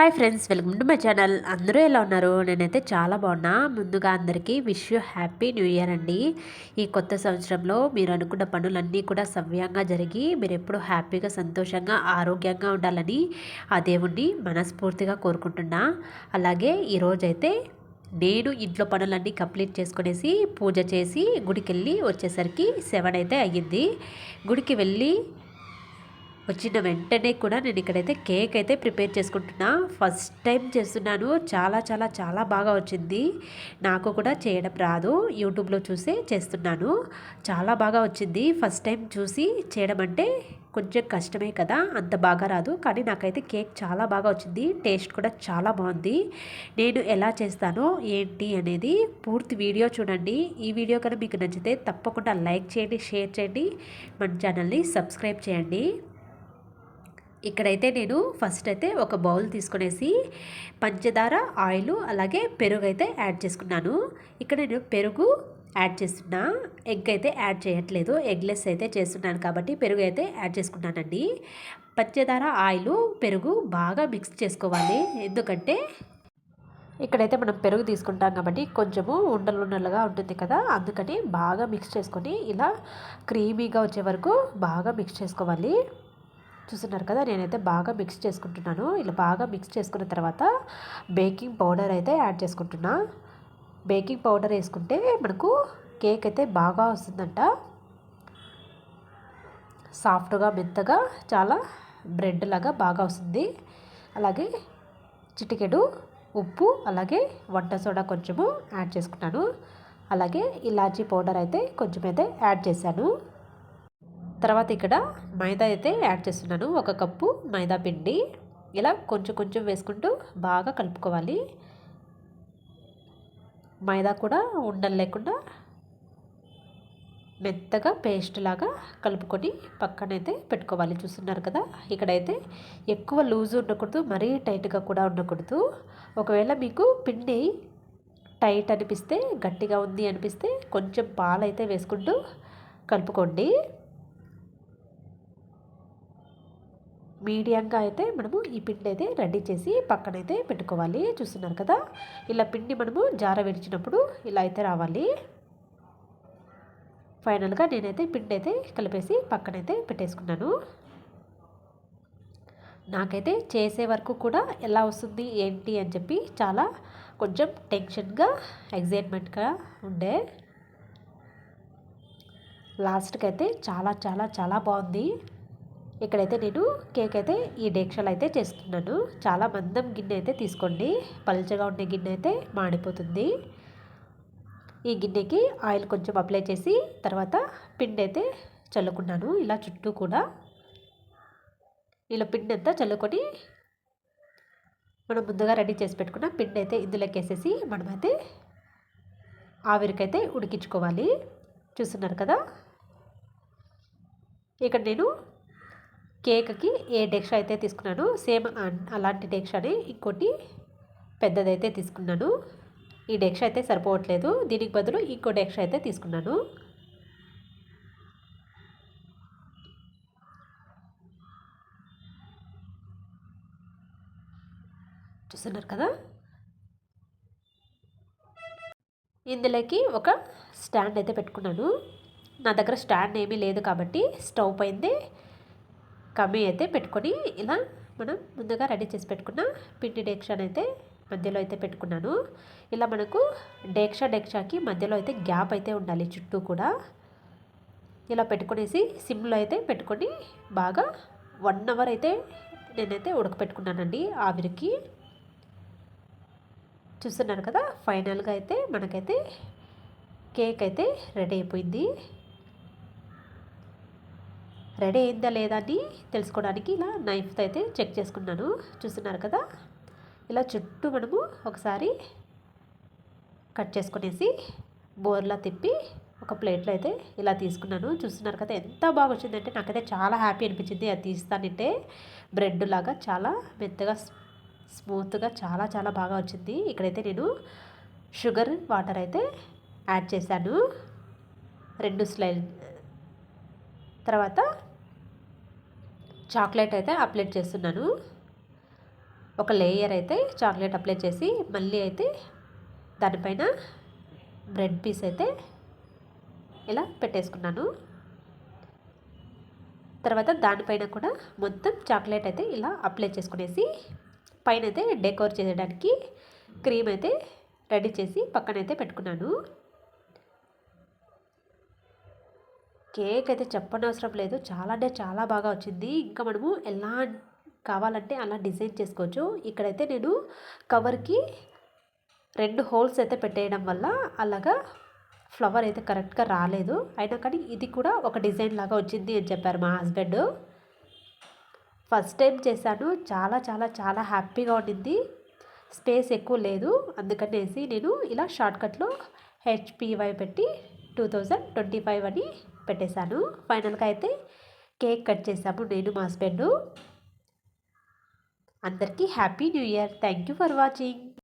Hi friends welcome to my channel. అందరూ ఎలా ఉన్నారు? నేనైతే చాలా బాగున్నా. ముందుగా అందరికీ wish you happy new year అండి. ఈ కొత్త సంవత్సరంలో మీరు అనుకున్న పనులన్నీ కూడా సవ్యంగా జరిగి మీరు ఎప్పుడూ హ్యాపీగా సంతోషంగా ఆరోగ్యంగా ఉండాలని ఆ దేవుణ్ణి మనస్ఫూర్తిగా కోరుకుంటున్నా. అలాగే ఈరోజైతే నేను ఇంట్లో పనులన్నీ కంప్లీట్ చేసుకునేసి పూజ చేసి గుడికి వెళ్ళి వచ్చేసరికి సెవెన్ అయితే అయ్యింది. గుడికి వెళ్ళి వచ్చిన వెంటనే కూడా నేను ఇక్కడైతే కేక్ అయితే ప్రిపేర్ చేసుకుంటున్నా. ఫస్ట్ టైం చేస్తున్నాను. చాలా చాలా చాలా బాగా వచ్చింది. నాకు కూడా చేయడం రాదు. యూట్యూబ్లో చూసే చేస్తున్నాను. చాలా బాగా వచ్చింది. ఫస్ట్ టైం చూసి చేయడం అంటే కొంచెం కష్టమే కదా. అంత బాగా రాదు. కానీ నాకైతే కేక్ చాలా బాగా వచ్చింది. టేస్ట్ కూడా చాలా బాగుంది. నేను ఎలా చేస్తానో ఏంటి అనేది పూర్తి వీడియో చూడండి. ఈ వీడియో కనుక మీకు నచ్చితే తప్పకుండా లైక్ చేయండి షేర్ చేయండి. మన ఛానల్ని సబ్స్క్రైబ్ చేయండి. ఇక్కడైతే నేను ఫస్ట్ అయితే ఒక బౌల్ తీసుకునేసి పంచదార ఆయిల్ అలాగే పెరుగు అయితే యాడ్ చేసుకున్నాను. ఇక్కడ నేను పెరుగు యాడ్ చేస్తున్నా. ఎగ్ అయితే యాడ్ చేయట్లేదు. ఎగ్లెస్ అయితే చేస్తున్నాను కాబట్టి పెరుగు అయితే యాడ్ చేసుకున్నానండి. పంచదార ఆయిల్ పెరుగు బాగా మిక్స్ చేసుకోవాలి. ఎందుకంటే ఇక్కడైతే మనం పెరుగు తీసుకుంటాం కాబట్టి కొంచెము ఉండలు ఉండలుగా ఉంటుంది కదా అందుకని బాగా మిక్స్ చేసుకొని ఇలా క్రీమీగా వచ్చే వరకు బాగా మిక్స్ చేసుకోవాలి. చూస్తున్నారు కదా నేనైతే బాగా మిక్స్ చేసుకుంటున్నాను. ఇలా బాగా మిక్స్ చేసుకున్న తర్వాత బేకింగ్ పౌడర్ అయితే యాడ్ చేసుకుంటున్నా. బేకింగ్ పౌడర్ వేసుకుంటే మనకు కేక్ అయితే బాగా వస్తుందంట. సాఫ్ట్గా మెత్తగా చాలా బ్రెడ్ లాగా బాగా వస్తుంది. అలాగే చిటికెడు ఉప్పు అలాగే వంట సోడా కొంచెము యాడ్ చేసుకున్నాను అలాగే ఇలాచీ పౌడర్ అయితే కొంచెం అయితే యాడ్ చేశాను. తర్వాత ఇక్కడ మైదా అయితే యాడ్ చేస్తున్నాను. ఒక కప్పు మైదా పిండి. ఇలా కొంచెం కొంచెం వేసుకుంటూ బాగా కలుపుకోవాలి. మైదా కూడా ఉండలు లేకుండా మెత్తగా పేస్ట్ లాగా కలుపుకొని పక్కనైతే పెట్టుకోవాలి. చూస్తున్నారు కదా? ఇక్కడైతే ఎక్కువ లూజ్ ఉండకూడదు మరీ టైట్గా కూడా ఉండకూడదు. ఒకవేళ మీకు పిండి టైట్ అనిపిస్తే గట్టిగా ఉంది అనిపిస్తే కొంచెం పాలు అయితే వేసుకుంటూ కలుపుకోండి. మీడియంగా అయితే మనము ఈ పిండి అయితే రెడీ చేసి పక్కనైతే పెట్టుకోవాలి. చూస్తున్నారు కదా? ఇలా పిండి మనము జార విడిచినప్పుడు ఇలా అయితే రావాలి. ఫైనల్గా నేనైతే పిండి అయితే కలిపేసి పక్కనైతే పెట్టేసుకున్నాను. నాకైతే చేసే వరకు కూడా ఎలా వస్తుంది ఏంటి అని చెప్పి చాలా కొంచెం టెన్షన్గా ఎగ్జైట్మెంట్గా ఉండే. లాస్ట్కి అయితే చాలా చాలా చాలా బాగుంది. ఇక్కడైతే నేను కేక్ అయితే ఈ డేక్షలు అయితే చేస్తున్నాను. చాలా మందం గిన్నె అయితే తీసుకోండి. పలుచగా ఉండే గిన్నె అయితే మాడిపోతుంది. ఈ గిన్నెకి ఆయిల్ కొంచెం అప్లై చేసి తర్వాత పిండి అయితే చల్లుకున్నాను. ఇలా చుట్టూ కూడా. ఇలా పిండి అంతా చల్లుకొని మనం ముందుగా రెడీ చేసి పెట్టుకున్న పిండి అయితే ఇందులోకి వేసేసి మనమైతే ఆవిరికైతే ఉడికించుకోవాలి. చూస్తున్నారు కదా? ఇక్కడ నేను కేక్కి ఏ డెక్ష అయితే తీసుకున్నాను సేమ్ అలాంటి డెక్షని ఇంకోటి పెద్దదైతే తీసుకున్నాను ఈ డెక్ష అయితే సరిపోవట్లేదు. దీనికి బదులు ఇంకో డెక్ష అయితే తీసుకున్నాను. చూస్తున్నారు కదా? ఇందులోకి ఒక స్టాండ్ అయితే పెట్టుకున్నాను. నా దగ్గర స్టాండ్ ఏమీ లేదు కాబట్టి స్టవ్ పైందే కమ్మి అయితే పెట్టుకొని ఇలా మనం ముందుగా రెడీ చేసి పెట్టుకున్న పిండి డేక్షాని అయితే మధ్యలో అయితే పెట్టుకున్నాను. ఇలా మనకు డేక్షా డేక్షాకి మధ్యలో అయితే గ్యాప్ అయితే ఉండాలి చుట్టూ కూడా. ఇలా పెట్టుకునేసి సిమ్లో అయితే పెట్టుకొని బాగా వన్ అవర్ అయితే నేనైతే ఉడకపెట్టుకున్నానండి ఆవిరికి. చూస్తున్నాను కదా ఫైనల్గా అయితే మనకైతే కేక్ అయితే రెడీ అయిపోయింది. రెడీ అయిందా లేదా అని తెలుసుకోవడానికి ఇలా నైఫ్తో అయితే చెక్ చేసుకున్నాను. చూస్తున్నారు కదా? ఇలా చుట్టూ మనము ఒకసారి కట్ చేసుకునేసి బోర్లా తిప్పి ఒక ప్లేట్లో అయితే ఇలా తీసుకున్నాను. చూస్తున్నారు కదా ఎంత బాగా వచ్చిందంటే నాకైతే చాలా హ్యాపీ అనిపించింది. అది తీస్తానంటే బ్రెడ్ లాగా చాలా మెత్తగా స్మూత్గా చాలా చాలా బాగా వచ్చింది. ఇక్కడైతే నేను షుగర్ వాటర్ అయితే యాడ్ చేశాను. రెండు స్లైడ్ తర్వాత చాక్లెట్ అయితే అప్లై చేస్తున్నాను. ఒక లేయర్ అయితే చాక్లెట్ అప్లై చేసి మళ్ళీ అయితే దానిపైన బ్రెడ్ పీస్ అయితే ఇలా పెట్టేసుకున్నాను. తర్వాత దానిపైన కూడా మొత్తం చాక్లెట్ అయితే ఇలా అప్లై చేసుకునేసి పైన అయితే డెకోర్ చేయడానికి క్రీమ్ అయితే రెడీ చేసి పక్కనైతే పెట్టుకున్నాను. కేక్ అయితే చెప్పనవసరం లేదు. చాలా అంటే చాలా బాగా వచ్చింది. ఇంకా మనము ఎలా కావాలంటే అలా డిజైన్ చేసుకోవచ్చు. ఇక్కడైతే నేను కవర్కి రెండు హోల్స్ అయితే పెట్టేయడం వల్ల అలాగా ఫ్లవర్ అయితే కరెక్ట్గా రాలేదు. అయినా కానీ ఇది కూడా ఒక డిజైన్ లాగా వచ్చింది అని చెప్పారు మా హస్బెండ్. ఫస్ట్ టైం చేశాను. చాలా చాలా చాలా హ్యాపీగా ఉండింది. స్పేస్ ఎక్కువ లేదు. అందుకనేసి నేను ఇలా షార్ట్కట్లో హెచ్పివై పెట్టి టూ థౌజండ్ ట్వంటీ ఫైవ్ అని పెట్టేశాను. ఫైనల్గా అయితే కేక్ కట్ చేసాము నేను మా హస్బెండ్. అందరికీ happy new year. Thank you for watching.